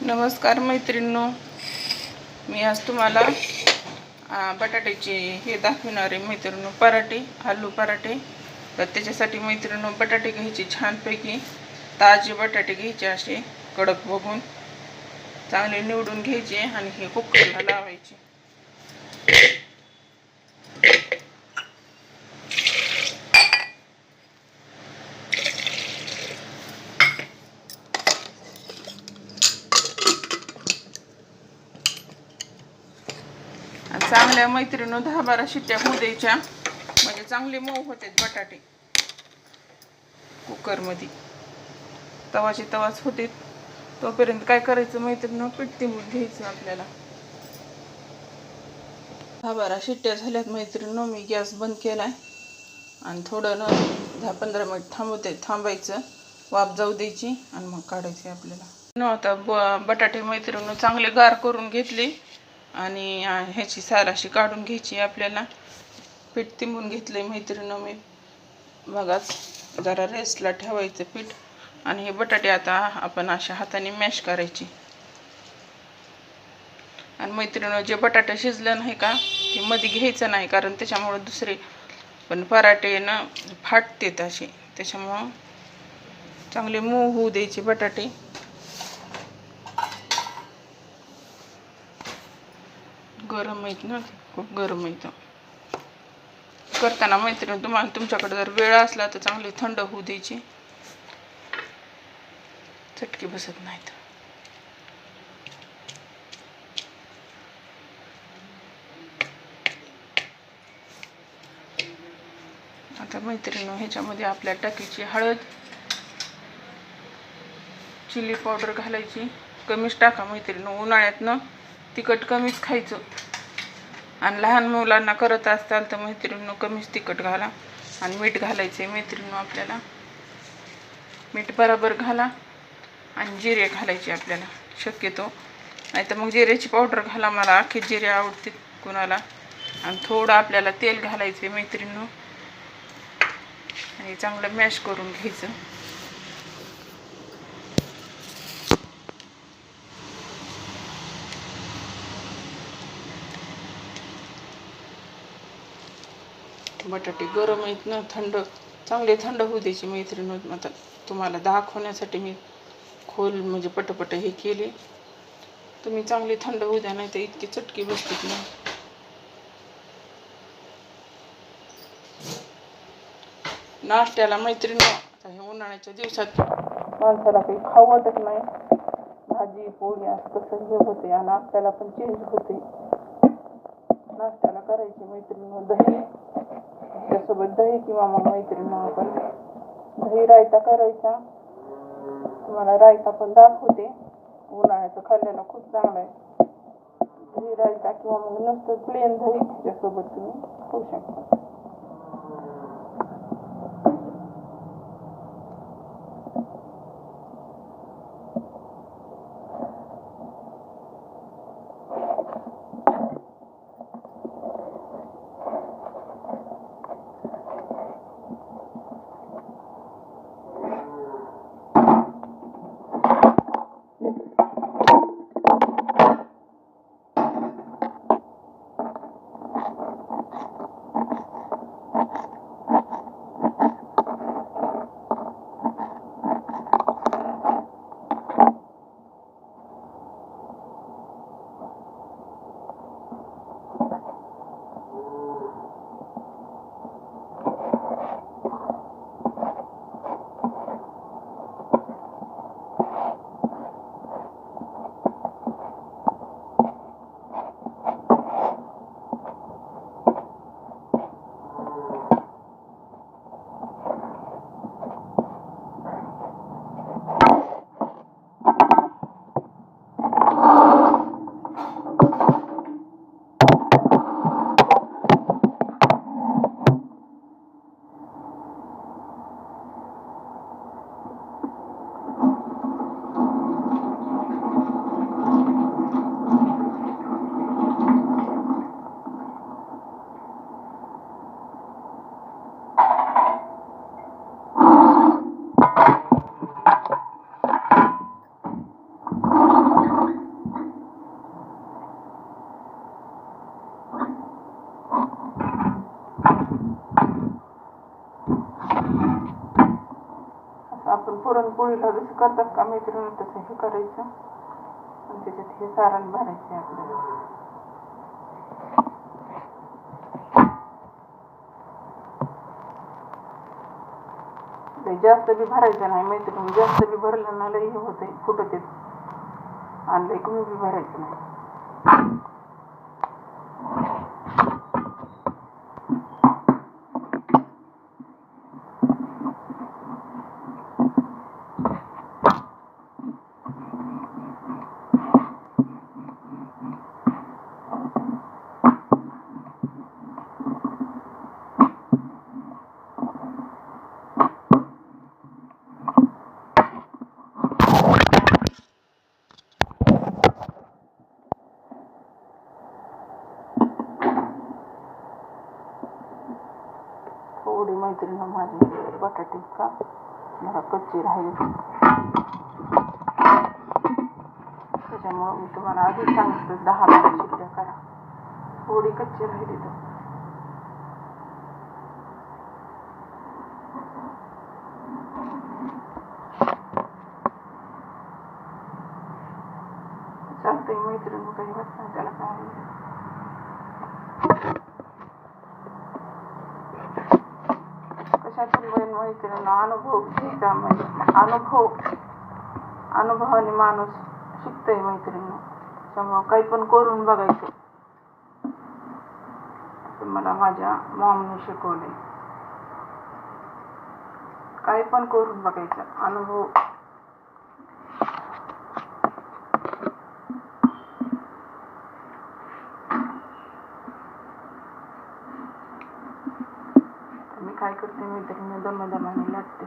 नमस्कार मैत्रिणींनो. मी आज तुम्हाला बटाट्याचे हे दाखविणार आहे मैत्रिणींनो पराठे आलू पराठे. तर त्याच्यासाठी मैत्रिणींनो बटाटे घ्यायचे छानपैकी. ताजे बटाटे घ्यायचे असे कडक बघून. चांगले निवडून घ्यायचे आणि हे कुकरला लावायचे. चांगल्या मैत्रिणी दहा बारा शिट्ट्या होऊ द्यायच्या. म्हणजे चांगले मऊ होते बटाटे. कुकरमध्ये. तवाचे तवाच होते. तोपर्यंत काय करायचं? मैत्रिणी पीठ तिंबून घ्यायचं आपल्याला. दहा बारा शिट्ट्या झाल्यात मैत्रिणी मी गॅस बंद केलाय. आणि थोडं न दहा पंधरा मिनिट थांबवते. थांबायचं. वाफ जाऊ द्यायची आणि मग काढायची आपल्याला. न आता ब बटाटे मैत्रिणीनं चांगले गार करून घेतले. आणि ह्याची साराशी काढून घ्यायची आपल्याला. पीठ तिंबून घेतलं आहे मैत्रिणं मी बघाच जरा रेस्टला ठेवायचं पीठ. आणि हे बटाटे आता आपण अशा हाताने मॅश करायची. आणि मैत्रिणं जे बटाटे शिजलं नाही का ते मध्ये घ्यायचं नाही कारण त्याच्यामुळे दुसरे पण पराठे ना फाटतेत असे. त्याच्यामुळं चांगले मऊ होऊ द्यायचे बटाटे. गरम आहेत ना खूप गरम आहेत. करताना मैत्रीण तुम्हाला तुमच्याकडे जर वेळ असला तर चांगले थंड होऊ द्यायची. चटकी बसत नाहीत. आता मैत्रिणी ह्याच्यामध्ये आपल्या टाकीची हळद चिली पावडर घालायची. कमीच टाका मैत्रिणी उन्हाळ्यातनं तिखट कमीच खायचं. आणि लहान मुलांना करत असताल तर मैत्रिणीनं कमीच तिखट घाला आणि मीठ घालायचं आहे मैत्रिणीनं आपल्याला मीठ बरोबर घाला आणि जिरे घालायचे आपल्याला. शक्यतो. नाही तर मग जिऱ्याची पावडर घाला मला अख्खे जिरे आवडते कुणाला. आणि थोडं आपल्याला तेल घालायचं आहे मैत्रिणीनं. आणि चांगलं मॅश करून घ्यायचं. बटाटे गरम आहेत ना थंड चांगले थंड होऊ द्यायची मैत्रीण. आता तुम्हाला दाखवण्यासाठी मी खोल म्हणजे पटपट हे केले. तुम्ही चांगले थंड होऊ द्या नाही तर इतकी चटकी बसतात ना. नाश्त्याला मैत्रीण आता हे उन्हाळ्याच्या दिवसात माणसाला काही खाऊ वाटत नाही. भाजी पोळी असं कसं हे होते आणि आपल्याला पण चेंज होते. नाश्त्याला करायची मैत्रीण दही. त्यासोबत दही किंवा मग मैत्रीण आपण दही रायता करायचा. तुम्हाला रायता पण दाखवते. उन्हाळ्याचं खाल्ल्याला खूप चांगला आहे. दही रायता किंवा मग नुसतं प्लेन दही त्याच्यासोबत तुम्ही खाऊ शकता. करतात का मैत्रिणी तसं हे करायचं. आणि त्याच्यात हे सारण भरायचं आपल्याला. जास्त बी भरायचं नाही मैत्रिणी जास्त बी भरलं ना लई हे होते फुटत येत आणि लई कमी बी भरायचं नाही. थोडी मैत्रिणी माझी बटाटे का जरा कच्ची राहिली त्याच्यामुळं मी तुम्हाला आधी सांगितलं दहा मिनिट शिट्ट्या करा थोडी कच्ची राहिली तर चालतंय मैत्रिणी काही वाटत नाही त्याला काय आहे. कशातून पण अनुभव घ्यायचा म्हणजे अनुभव अनुभवाने माणूस शिकतोय मैत्रिणी त्यामुळं काही पण करून बघायचं मला माझ्या मॉमने शिकवले काही पण करून बघायचं अनुभव मी काय करते मैत्रिणी दम दमाने लागते.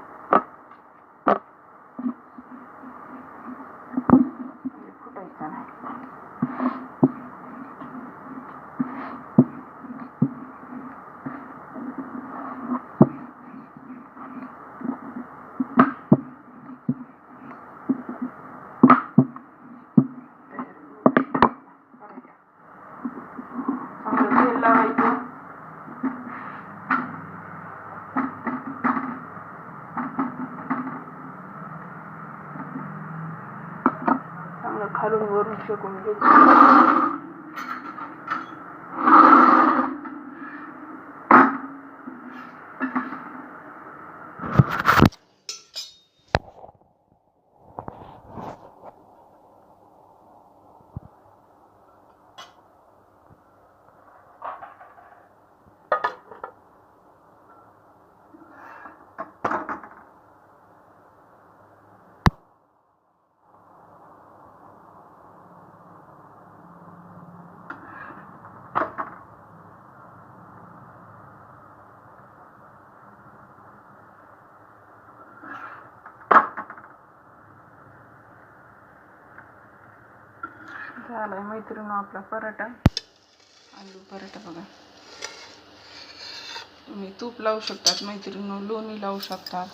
그냥 가는 거를 조금 해주세요. घ्यायचं आहे मैत्रिणी आपला पराठा. आलू पराठा बघा. तुम्ही तूप लावू शकतात मैत्रिणी लोणी लावू शकतात.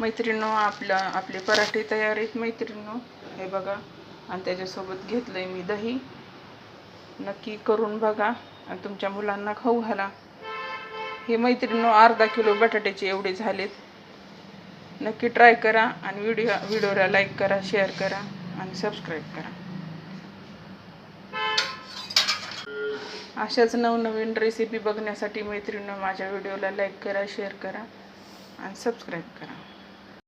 मैत्रिणीनो आपला आपले पराठे तयार आहेत मैत्रिणो हे बघा. आणि त्याच्यासोबत घेतलंय मी दही. नक्की करून बघा. आणि तुमच्या मुलांना खाऊ घाला. हे मैत्रिणीनो अर्धा किलो बटाट्याचे एवढे झालेत. नक्की ट्राय करा आणि व्हिडिओ व्हिडिओला लाईक करा शेअर करा आणि सबस्क्राईब करा. अशाच नवनवीन रेसिपी बघण्यासाठी मैत्रिणीनं माझ्या व्हिडिओला लाईक करा शेअर करा. आणि सबस्क्राईब करा.